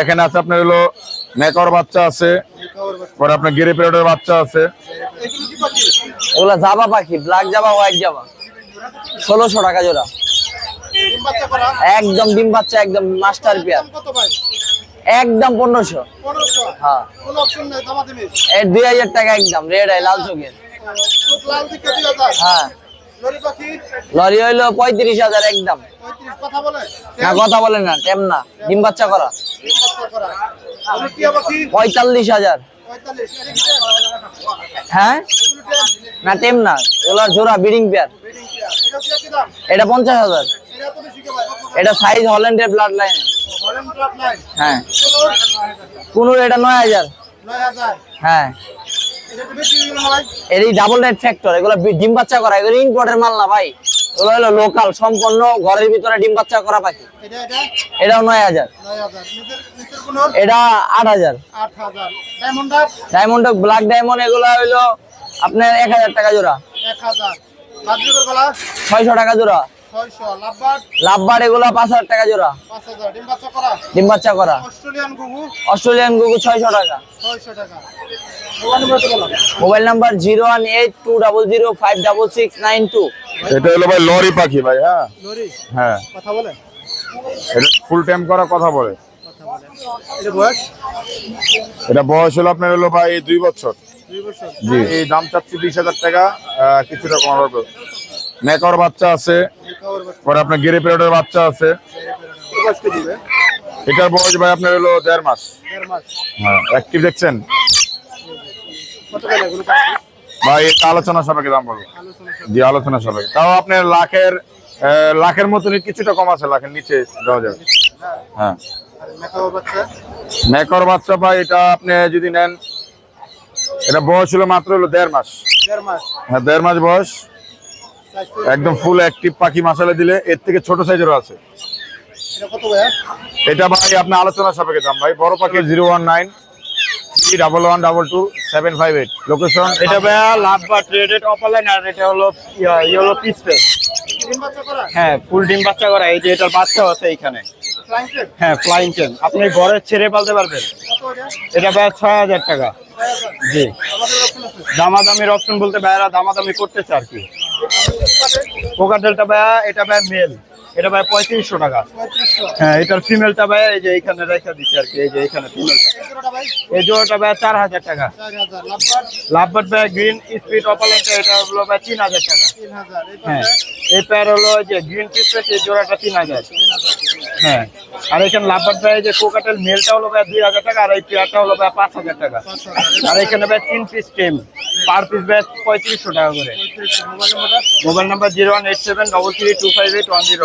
এখানে আছে আপনার হলো মেকর বাচ্চা আছে, পরে আপনার গিরি পেরোডের বাচ্চা আছে। এগুলা জাবা পাখি ব্ল্যাক জাবা হোয়াইট জাবা। ষোলোশো টাকা জোড়া। একদম ডিম বাচ্চা, একদম মাস্টার পেয়ার একদম পনেরোশো। হ্যাঁ। দুই হাজার টাকা একদম রেড আই লাল চোখের। হ্যাঁ। লরি হইল পঁয়ত্রিশ হাজার একদম। না কথা বলেন না টেম না ডিম বাচ্চা করা। পঁয়তাল্লিশ হাজার। হ্যাঁ? না টেম না ওগুলার জোড়া বিডিং পেয়ার। এটা পঞ্চাশ হাজার। এটা সাইজ হল্যান্ডের ব্লাড লাইন হ্যাঁ। কুনুর এটা নয় হাজার। হ্যাঁ। এর এই ডাবল রেড ফ্যাক্টর এগুলো ডিম বাচ্চা করা এগুলো ইম্পোর্টের মাল না ভাই। এগুলো হলো লোকাল সম্পূর্ণ ঘরের ভিতরে ডিম বাচ্চা করা পাখি। এটাও নয় হাজার। এটা আট হাজার। ডায়মন্ড ব্ল্যাক ডায়মন্ড এগুলো হইল আপনার এক হাজার টাকা জোড়া। ছয়শো টাকা জোড়া। লাভবার এগুলো পাঁচ হাজার টাকা জোড়া। ডিম বাচ্চা করা? অস্ট্রেলিয়ান গুগু ছয়শো টাকা। Mobile number zero one eight two double zero five double six nine two. এটা হলো ভাই লরি পাখি ভাই হ্যাঁ? হ্যাঁ। কথা বলে? এটা ফুল টাইম করা কথা বলে। এটা বয়স? হলো আপনার হলো ভাই দুই বছর। এই দাম চাচ্ছি বিশ হাজার টাকা আহ, কিছুটা কম হবে মেকর বাচ্চা আছে। পরে আপনার গিরি পেরোডের বাচ্চা আছে। এটার বয়স ভাই আপনার হলো দেড় মাস। হ্যাঁ অ্যাক্টিভ দেখছেন? ভাই এটা আলোচনা সাপেক্ষে দাম আলোচনা জি আলোচনা সাপেক্ষে। তাও আপনার লাখের লাখের মতনই কিছুটা কম আছে লাখের নিচে দেওয়া যাবে। হ্যাঁ। মেকর বাচ্চা ভাই এটা আপনি যদি নেন এটা বয়স হলো মাত্র হলো দেড় মাস। হ্যাঁ দেড় মাস বয়স। একদম ফুল অ্যাক্টিভ পাখি মাসালে দিলে এর থেকে ছোট সাইজেরও আছে। এটা ভাই আপনি আলোচনা সাপেক্ষে দাম। ভাই বড় পাখি zero one nine three double one double two seven five eight location এটা ভাইয়া লাভ বা ট্রেডেড অপারলাইন আর এটা হলো ইয়া, হলো পিস বাচ্চা হ্যাঁ ফুল ডিম বাচ্চা করা। এই যে এটার বাচ্চাও আছে এইখানে। হ্যাঁ ফ্লাইং চেন আপনি ঘরে ছেড়ে পালতে পারবেন। এটা ভাইয়া ছয় হাজার টাকা। জি। দামাদামির অপশন বলতে ভাইয়ারা দামাদামি করতেছে আর কি। কোকাটেলটা ভাইয়া, এটা ভাইয়া মেল এটা ভাইয়া পঁয়ত্রিশশো টাকা। হ্যাঁ এটার ফিমেলটা ভাইয়া এই যে এইখানে রেখে দিচ্ছে আর কি, এই যে এইখানে ফিমেলটা এই জোড়াটা ভাইয়া চার হাজার টাকা। লাভবার ভাইয়া গ্রিন স্পিড অপারলাইনটা এটা হলো ভাইয়া তিন হাজার টাকা। হ্যাঁ এই প্যার হলো যে গ্রিন পিসেস এই জোড়াটা তিন হাজার। হ্যাঁ আর এখানে লাভবার ভাই যে কোকাটেল মেলটা হলো ভাই দুই হাজার টাকা, আর এই পেয়ারটা হলো ভাই পাঁচ হাজার টাকা। আর এখানে ভাই তিন পিস টেম পার পিস ভাই পঁয়ত্রিশশো টাকা করে। Mobile number zero one eight seven double three two five eight one zero